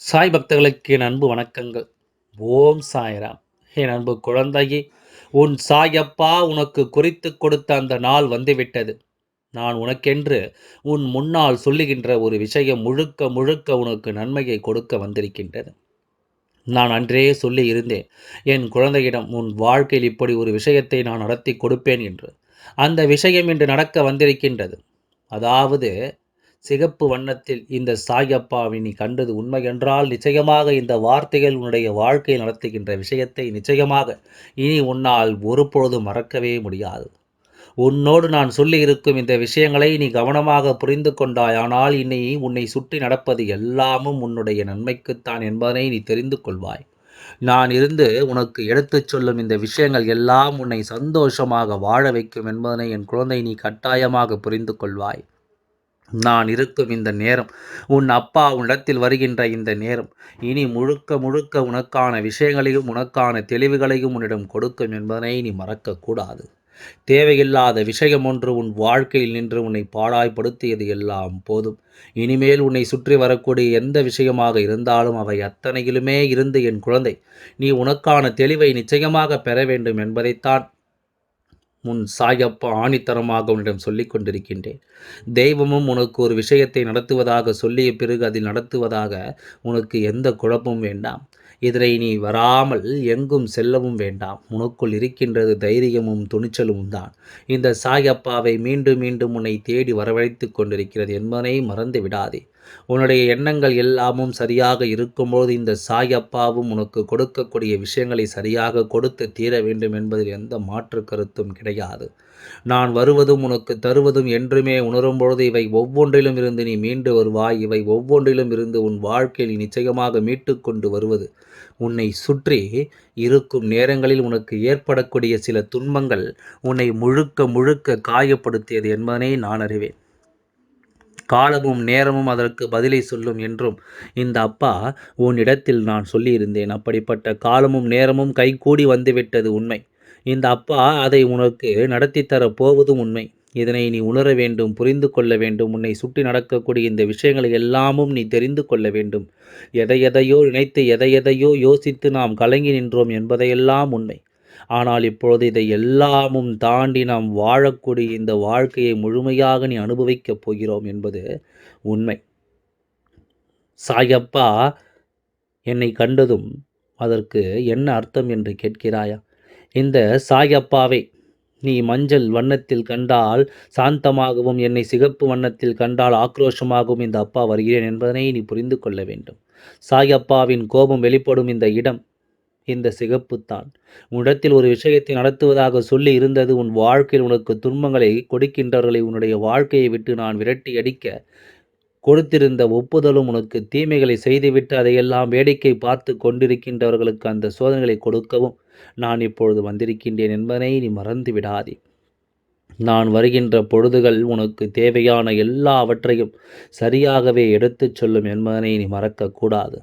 சாய் பக்தர்களுக்கு என் அன்பு வணக்கங்கள். ஓம் சாய்ராம். என் அன்பு குழந்தையே உன் சாயப்பா உனக்கு குறித்து கொடுத்த அந்த நாள் வந்துவிட்டது. நான் உனக்கென்று உன் முன்னால் சொல்லுகின்ற ஒரு விஷயம் முழுக்க முழுக்க உனக்கு நன்மையை கொடுக்க வந்திருக்கின்றது. நான் அன்றே சொல்லி இருந்தேன் என் குழந்தையிடம் உன் வாழ்க்கையில் இப்படி ஒரு விஷயத்தை நான் நடத்தி கொடுப்பேன் என்று. அந்த விஷயம் இன்று நடக்க வந்திருக்கின்றது. அதாவது சிகப்பு வண்ணத்தில் இந்த சாயப்பாவை நீ கண்டது உண்மை என்றால் நிச்சயமாக இந்த வார்த்தைகள் உன்னுடைய வாழ்க்கையில் நடத்துகின்ற விஷயத்தை நிச்சயமாக இனி உன்னால் ஒருபொழுதும் மறக்கவே முடியாது. உன்னோடு நான் சொல்லி இருக்கும் இந்த விஷயங்களை நீ கவனமாக புரிந்து கொண்டாய். ஆனால் இனி உன்னை சுற்றி நடப்பது எல்லாமும் உன்னுடைய நன்மைக்குத்தான் என்பதனை நீ தெரிந்து கொள்வாய். நான் இருந்து உனக்கு எடுத்துச் சொல்லும் இந்த விஷயங்கள் எல்லாம் உன்னை சந்தோஷமாக வாழ வைக்கும் என்பதனை என் குழந்தை நீ கட்டாயமாக புரிந்து கொள்வாய். நான் இருக்கும் இந்த நேரம் உன் அப்பா உன்னிடத்தில் வருகின்ற இந்த நேரம் இனி முழுக்க முழுக்க உனக்கான விஷயங்களையும் உனக்கான தெளிவுகளையும் உன்னிடம் கொடுக்கும் என்பதனை நீ மறக்கக்கூடாது. தேவையில்லாத விஷயம் ஒன்று உன் வாழ்க்கையில் நின்று உன்னை பாழாய்ப்படுத்தியது எல்லாம் போதும். இனிமேல் உன்னை சுற்றி வரக்கூடிய எந்த விஷயமாக இருந்தாலும் அவை அத்தனையிலுமே இருந்து என் குழந்தை நீ உனக்கான தெளிவை நிச்சயமாக பெற வேண்டும் என்பதைத்தான் முன் சாயப்பா ஆணித்தரமாக உன்னிடம் சொல்லிக் கொண்டிருக்கின்றேன். தெய்வமும் உனக்கு ஒரு விஷயத்தை நடத்துவதாக சொல்லிய பிறகு அதில் நடத்துவதாக உனக்கு எந்த குழப்பமும் வேண்டாம். இதனை நீ வராமல் எங்கும் செல்லவும் வேண்டாம். உனக்குள் இருக்கின்றது தைரியமும் துணிச்சலும் தான். இந்த சாயப்பாவை மீண்டும் மீண்டும் உன்னை தேடி வரவழைத்து கொண்டிருக்கிறது என்பதனை மறந்து விடாதே உன்னுடைய எண்ணங்கள் எல்லாமும் சரியாக இருக்கும்போது இந்த சாயப்பாவும் உனக்கு கொடுக்கக்கூடிய விஷயங்களை சரியாக கொடுத்து தீர வேண்டும் என்பதில் எந்த மாற்று கருத்தும் கிடையாது. நான் வருவதும் உனக்கு தருவதும் என்றுமே உணரும்பொழுது இவை ஒவ்வொன்றிலும் இருந்து நீ மீண்டு வருவாய். இவை ஒவ்வொன்றிலும் இருந்து உன் வாழ்க்கையில் நிச்சயமாக மீட்டு கொண்டு வருவது. உன்னை சுற்றி இருக்கும் நேரங்களில் உனக்கு ஏற்படக்கூடிய சில துன்பங்கள் உன்னை முழுக்க முழுக்க காயப்படுத்தியது என்பதனை நான் அறிவேன். காலமும் நேரமும் அதற்கு பதிலை சொல்லும் என்றும் இந்த அப்பா உன்னிடத்தில் நான் சொல்லியிருந்தேன். அப்படிப்பட்ட காலமும் நேரமும் கைகூடி வந்துவிட்டது உண்மை. இந்த அப்பா அதை உனக்கு நடத்தித்தரப் போவதும் உண்மை. இதனை நீ உணர வேண்டும் புரிந்து கொள்ள வேண்டும். உன்னை சுற்றி நடக்கக்கூடிய இந்த விஷயங்களை எல்லாமும் நீ தெரிந்து கொள்ள வேண்டும். எதை எதையோ நினைத்து எதை எதையோ யோசித்து நாம் கலங்கி நின்றோம் என்பதையெல்லாம் உண்மை. ஆனால் இப்பொழுது இதை எல்லாமும் தாண்டி நாம் வாழக்கூடிய இந்த வாழ்க்கையை முழுமையாக நீ அனுபவிக்கப் போகிறோம் என்பது உண்மை. சாயப்பா என்னை கண்டதும் அதற்கு என்ன அர்த்தம் என்று கேட்கிறாயா? இந்த சாயப்பாவை நீ மஞ்சள் வண்ணத்தில் கண்டால் சாந்தமாகவும் என்னை சிகப்பு வண்ணத்தில் கண்டால் ஆக்ரோஷமாகவும் இந்த அப்பா வருகிறேன் என்பதனை நீ புரிந்து கொள்ள வேண்டும். சாயப்பாவின் கோபம் வெளிப்படும் இந்த இடம் இந்த சிகப்புத்தான். உன்னிடத்தில் ஒரு விஷயத்தை நடத்துவதாக சொல்லி இருந்தது உன் வாழ்க்கையில் உனக்கு துன்பங்களை கொடுக்கின்றவர்களை உன்னுடைய வாழ்க்கையை விட்டு நான் விரட்டி அடிக்க கொடுத்திருந்த ஒப்புதலும் உனக்கு தீமைகளை செய்துவிட்டு அதையெல்லாம் வேடிக்கை பார்த்து கொண்டிருக்கின்றவர்களுக்கு அந்த சோதனைகளை கொடுக்கவும் நான் இப்பொழுது வந்திருக்கின்றேன் என்பதனை நீ மறந்து விடாதே. நான் வருகின்ற பொழுதுகள் உனக்கு தேவையான எல்லாவற்றையும் சரியாகவே எடுத்துச் சொல்லும் என்பதனை நீ மறக்கக்கூடாது.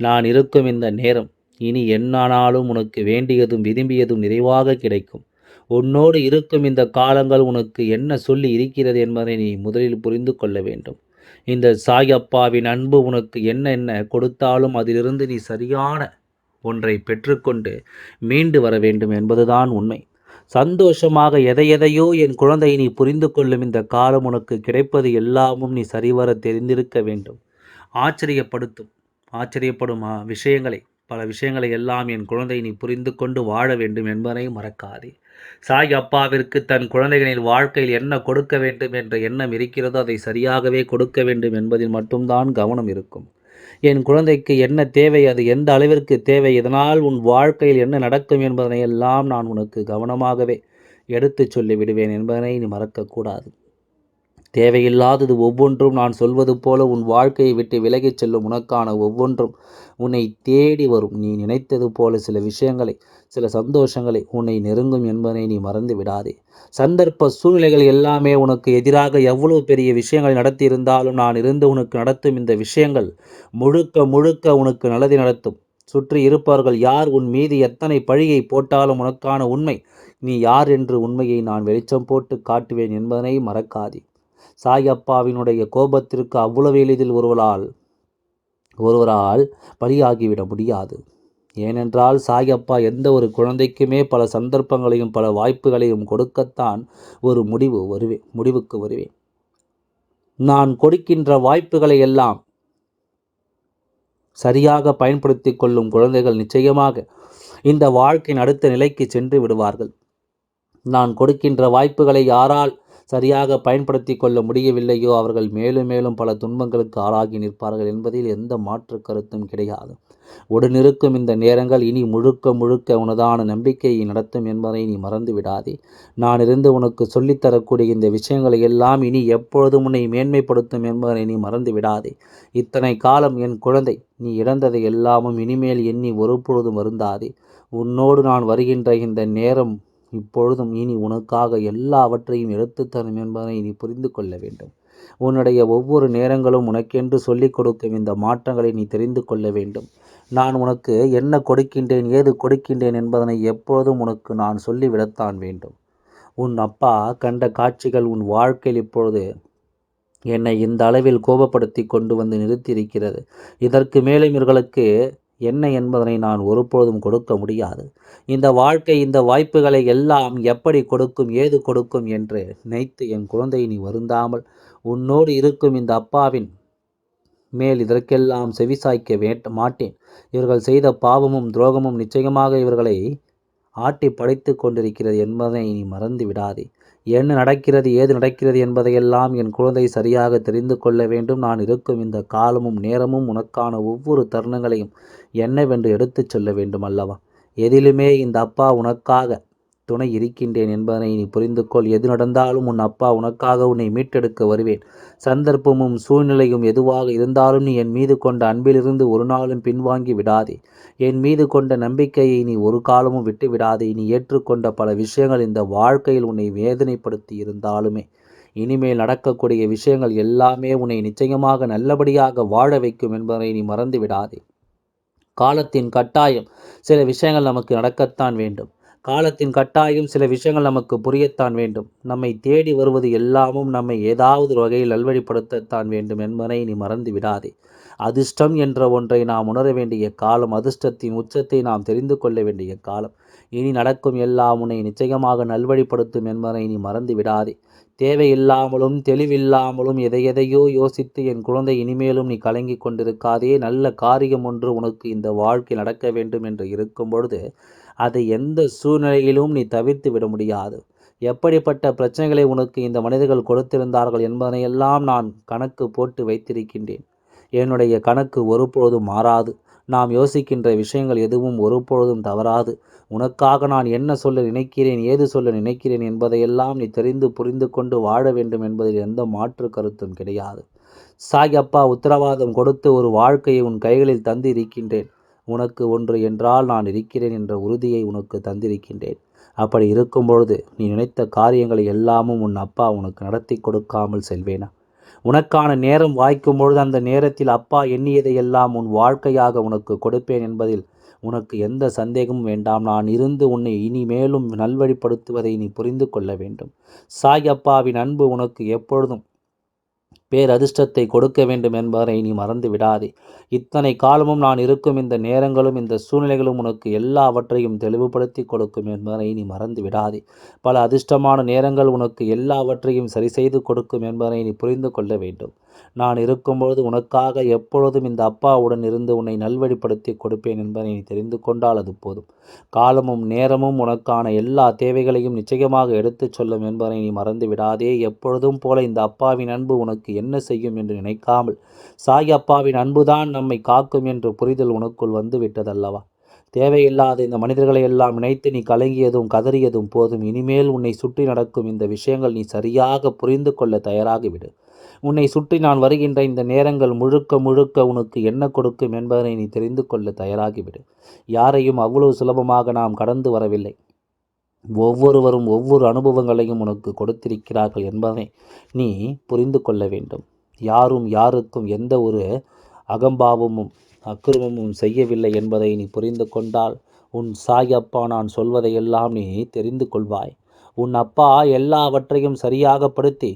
நான் இருக்கும் இந்த நேரம் இனி என்னானாலும் உனக்கு வேண்டியதும் விரும்பியதும் நிறைவாக கிடைக்கும். உன்னோடு இருக்கும் இந்த காலங்கள் உனக்கு என்ன சொல்லி இருக்கிறது என்பதை நீ முதலில் புரிந்து கொள்ள வேண்டும். இந்த சாயப்பாவின் அன்பு உனக்கு என்ன என்ன கொடுத்தாலும் அதிலிருந்து நீ சரியான ஒன்றை பெற்றுக்கொண்டு மீண்டு வர வேண்டும் என்பதுதான் உண்மை. சந்தோஷமாக எதை எதையோ என் குழந்தை நீ புரிந்து கொள்ளும் இந்த காலம் உனக்கு கிடைப்பது எல்லாமும் நீ சரிவர தெரிந்திருக்க வேண்டும். ஆச்சரியப்படுத்தும். ஆச்சரியப்படும் விஷயங்களை. பல விஷயங்களை எல்லாம் என் குழந்தை நீ புரிந்து கொண்டு வாழ வேண்டும் என்பதை மறக்காதே. சாய் அப்பாவிற்கு தன் குழந்தைகளின் வாழ்க்கையில் என்ன கொடுக்க வேண்டும் என்ற எண்ணம் இருக்கிறதோ அதை சரியாகவே கொடுக்க வேண்டும் என்பதில் மட்டும்தான் கவனம் இருக்கும். என் குழந்தைக்கு என்ன தேவை அது எந்த அளவிற்கு தேவை இதனால் உன் வாழ்க்கையில் என்ன நடக்கும் என்பதனை எல்லாம் நான் உனக்கு கவனமாகவே எடுத்துச் சொல்லிவிடுவேன் என்பதனை நீ மறக்கக்கூடாது. தேவையில்லாதது ஒவ்வொன்றும் நான் சொல்வது போல உன் வாழ்க்கையை விட்டு விலகிச் செல்லும் உனக்கான ஒவ்வொன்றும் உன்னை தேடி வரும். நீ நினைத்தது போல சில விஷயங்களை சில சந்தோஷங்களை உன்னை நெருங்கும் என்பதை நீ மறந்து விடாதே. சந்தர்ப்ப சூழ்நிலைகள் எல்லாமே உனக்கு எதிராக எவ்வளவு பெரிய விஷயங்களை நடத்தி இருந்தாலும் நான் இருந்து உனக்கு நடத்தும் இந்த விஷயங்கள் முழுக்க முழுக்க உனக்கு நல்லதை நடத்தும். சுற்றி இருப்பவர்கள் யார் உன் மீது எத்தனை பழியை போட்டாலும் உனக்கான உண்மை நீ யார் என்று உண்மையை நான் வெளிச்சம் போட்டு காட்டுவேன் என்பதனை மறக்காதே. சாயப்பாவினுடைய கோபத்திற்கு அவ்வளவு எளிதில் ஒருவரால் ஒருவரால் பலியாகிவிட முடியாது. ஏனென்றால் சாயப்பா எந்த ஒரு குழந்தைக்குமே பல சந்தர்ப்பங்களையும் பல வாய்ப்புகளையும் கொடுக்கத்தான் ஒரு முடிவு வருவேன் முடிவுக்கு வருவேன். நான் கொடுக்கின்ற வாய்ப்புகளை எல்லாம் சரியாக பயன்படுத்தி கொள்ளும் குழந்தைகள் நிச்சயமாக இந்த வாழ்க்கையின் அடுத்த நிலைக்கு சென்று விடுவார்கள். நான் கொடுக்கின்ற வாய்ப்புகளை யாரால் சரியாக பயன்படுத்தி கொள்ள முடியவில்லையோ அவர்கள் மேலும் மேலும் பல துன்பங்களுக்கு ஆளாகி நிற்பார்கள் என்பதில் எந்த மாற்று கருத்தும் கிடையாது. உடனிருக்கும் இந்த நேரங்கள் இனி முழுக்க முழுக்க உனதான நம்பிக்கையை நடத்தும் என்பதை நீ மறந்து விடாதே. நான் இருந்து உனக்கு சொல்லித்தரக்கூடிய இந்த விஷயங்களை எல்லாம் இனி எப்பொழுதும் உன்னை மேன்மைப்படுத்தும் என்பதை நீ மறந்து விடாதே. இத்தனை காலம் என் குழந்தை நீ இழந்ததை எல்லாமும் இனிமேல் எண்ணி ஒருபொழுதும் வருந்தாதே. உன்னோடு நான் வருகின்ற இந்த நேரம் இப்பொழுதும் இனி உனக்காக எல்லாவற்றையும் எடுத்து தரும் என்பதை நீ புரிந்து கொள்ள வேண்டும். உன்னுடைய ஒவ்வொரு நேரங்களும் உனக்கென்று சொல்லிக் கொடுக்கும் இந்த மாற்றங்களை நீ தெரிந்து கொள்ள வேண்டும். நான் உனக்கு என்ன கொடுக்கின்றேன் ஏது கொடுக்கின்றேன் என்பதனை எப்பொழுதும் உனக்கு நான் சொல்லிவிடத்தான் வேண்டும். உன் அப்பா கண்ட காட்சிகள் உன் வாழ்க்கையில் இப்பொழுது என்னை இந்த அளவில் கோபப்படுத்தி கொண்டு வந்து நிறுத்தியிருக்கிறது. இதற்கு மேலும் இவர்களுக்கு என்ன என்பதனை நான் ஒருபொழுதும் கொடுக்க முடியாது. இந்த வாழ்க்கை இந்த வாய்ப்புகளை எல்லாம் எப்படி கொடுக்கும் ஏது கொடுக்கும் என்று நினைத்து என் குழந்தை நீ வருந்தாமல் உன்னோடு இருக்கும் இந்த அப்பாவின் மேல் இதற்கெல்லாம் செவிசாய்க்க வேட்ட மாட்டேன். இவர்கள் செய்த பாவமும் துரோகமும் நிச்சயமாக இவர்களை ஆட்டி படைத்து கொண்டிருக்கிறது என்பதை நீ மறந்து விடாதே. என்ன நடக்கிறது ஏது நடக்கிறது என்பதையெல்லாம் என் குழந்தை சரியாக தெரிந்து கொள்ள வேண்டும். நான் இருக்கும் இந்த காலமும் நேரமும் உனக்கான ஒவ்வொரு தருணங்களையும் என்னவென்று எடுத்துச் சொல்ல வேண்டும் அல்லவா? எதிலுமே இந்த அப்பா உனக்காக துணை இருக்கின்றேன் என்பதனை நீ புரிந்து கொள் எது நடந்தாலும் உன் அப்பா உனக்காக உன்னை மீட்டெடுக்க வருவேன். சந்தர்ப்பமும் சூழ்நிலையும் எதுவாக இருந்தாலும் நீ என் மீது கொண்ட அன்பிலிருந்து ஒரு நாளும் பின்வாங்கி விடாதே. என் மீது கொண்ட நம்பிக்கையை நீ ஒரு காலமும் விட்டு விடாதே. நீ ஏற்றுக்கொண்ட பல விஷயங்கள் இந்த வாழ்க்கையில் உன்னை வேதனைப்படுத்தி இருந்தாலுமே. இனிமேல் நடக்கக்கூடிய விஷயங்கள் எல்லாமே உன்னை நிச்சயமாக நல்லபடியாக வாழ வைக்கும் என்பதை நீ மறந்து விடாதே. காலத்தின் கட்டாயம் சில விஷயங்கள் நமக்கு நடக்கத்தான் வேண்டும். காலத்தின் கட்டாயம் சில விஷயங்கள் நமக்கு புரியத்தான் வேண்டும். நம்மை தேடி வருவது எல்லாமும் நம்மை ஏதாவது வகையில் நல்வழிப்படுத்தத்தான் வேண்டும் என்பதை நீ மறந்து விடாதே. அதிர்ஷ்டம் என்ற ஒன்றை நாம் உணர வேண்டிய காலம் அதிர்ஷ்டத்தின் உச்சத்தை நாம் தெரிந்து கொள்ள வேண்டிய காலம். இனி நடக்கும் எல்லாம் உன்னை நிச்சயமாக நல்வழிப்படுத்தும் என்பதை நீ மறந்து விடாதே. தேவையில்லாமலும் தெளிவில்லாமலும் எதையெதையோ யோசித்து என் குழந்தை இனிமேலும் நீ கலங்கி கொண்டிருக்காதே. நல்ல காரியம் ஒன்று உனக்கு இந்த வாழ்க்கை நடக்க வேண்டும் என்று இருக்கும் பொழுது அதை எந்த சூழ்நிலையிலும் நீ தவிர்த்து விட முடியாது. எப்படிப்பட்ட பிரச்சனைகளை உனக்கு இந்த மனிதர்கள் கொடுத்திருந்தார்கள் என்பதனையெல்லாம் நான் கணக்கு போட்டு வைத்திருக்கின்றேன். என்னுடைய கணக்கு ஒருபொழுதும் மாறாது. நாம் யோசிக்கின்ற விஷயங்கள் எதுவும் ஒருபொழுதும் தவறாது. உனக்காக நான் என்ன சொல்ல நினைக்கிறேன் ஏது சொல்ல நினைக்கிறேன் என்பதையெல்லாம் நீ தெரிந்து புரிந்து கொண்டு வாழ வேண்டும் என்பதில் எந்த மாற்று கருத்தும் கிடையாது. சாய் அப்பா உத்தரவாதம் கொடுத்து ஒரு வாழ்க்கையை உன் கைகளில் தந்து இருக்கின்றேன் உனக்கு ஒன்று என்றால் நான் இருக்கிறேன் என்ற உறுதியை உனக்கு தந்திருக்கின்றேன். அப்படி இருக்கும் பொழுது நீ நினைத்த காரியங்களை எல்லாமும் உன் அப்பா உனக்கு நடத்தி கொடுக்காமல் செல்வேனா? உனக்கான நேரம் வாய்க்கும் பொழுது அந்த நேரத்தில் அப்பா எண்ணியதையெல்லாம் உன் வாழ்க்கையாக உனக்கு கொடுப்பேன் என்பதில் உனக்கு எந்த சந்தேகமும் வேண்டாம். நான் இருந்து உன்னை இனிமேலும் நல்வழிப்படுத்துவதை நீ புரிந்து கொள்ள வேண்டும். சாய் அப்பாவின் அன்பு உனக்கு எப்பொழுதும் பேரதிர்ஷ்டத்தை கொடுக்க வேண்டும் என்பதை நீ மறந்து விடாதே. இத்தனை காலமும் நான் இருக்கும் இந்த நேரங்களும் இந்த சூழ்நிலைகளும் உனக்கு எல்லாவற்றையும் தெளிவுபடுத்தி கொடுக்கும் என்பதை நீ மறந்து விடாதே. பல அதிர்ஷ்டமான நேரங்கள் உனக்கு எல்லாவற்றையும் சரி செய்து கொடுக்கும் என்பதை நீ புரிந்து கொள்ள வேண்டும். நான் இருக்கும்பொழுது உனக்காக எப்பொழுதும் இந்த அப்பாவுடன் இருந்து உன்னை நல்வழிப்படுத்தி கொடுப்பேன் என்பதை நீ தெரிந்து கொண்டால் அது போதும். காலமும் நேரமும் உனக்கான எல்லா தேவைகளையும் நிச்சயமாக எடுத்துச் சொல்லும் என்பதை நீ மறந்து விடாதே. எப்பொழுதும் போல இந்த அப்பாவின் அன்பு உனக்கு என்ன செய்யும் என்று நினைக்காமல் சாய் அப்பாவின் அன்புதான் நம்மை காக்கும் என்று புரிதல் உனக்குள் வந்து விட்டதல்லவா தேவையில்லாத இந்த மனிதர்களை எல்லாம் நினைத்து நீ கலங்கியதும் கதறியதும் போதும். இனிமேல் உன்னை சுற்றி நடக்கும் இந்த விஷயங்கள் நீ சரியாக புரிந்து கொள்ள தயாராகிவிடு. உன்னை சுற்றி நான் வருகின்ற இந்த நேரங்கள் முழுக்க முழுக்க உனக்கு என்ன கொடுக்கும் என்பதனை நீ தெரிந்து கொள்ள தயாராகிவிடு. யாரையும் அவ்வளவு சுலபமாக நாம் கடந்து வரவில்லை. ஒவ்வொருவரும் ஒவ்வொரு அனுபவங்களையும் உனக்கு கொடுத்திருக்கிறார்கள் என்பதை நீ புரிந்து கொள்ள வேண்டும். யாரும் யாருக்கும் எந்த ஒரு அகம்பாவமும் அக்கிரமமும் செய்யவில்லை என்பதை நீ புரிந்து கொண்டால் உன் சாய் அப்பா நான் சொல்வதையெல்லாம் நீ தெரிந்து கொள்வாய். உன் அப்பா எல்லாவற்றையும் சரியாகப்படுத்தி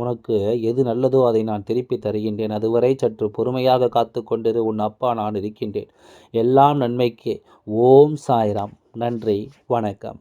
உனக்கு எது நல்லதோ அதை நான் திருப்பி தருகின்றேன். அதுவரை சற்று பொறுமையாக காத்து கொண்டிரு. உன் அப்பா நான் இருக்கின்றேன். எல்லாம் நன்மைக்கே. ஓம் சாய்ராம். நன்றி. வணக்கம்.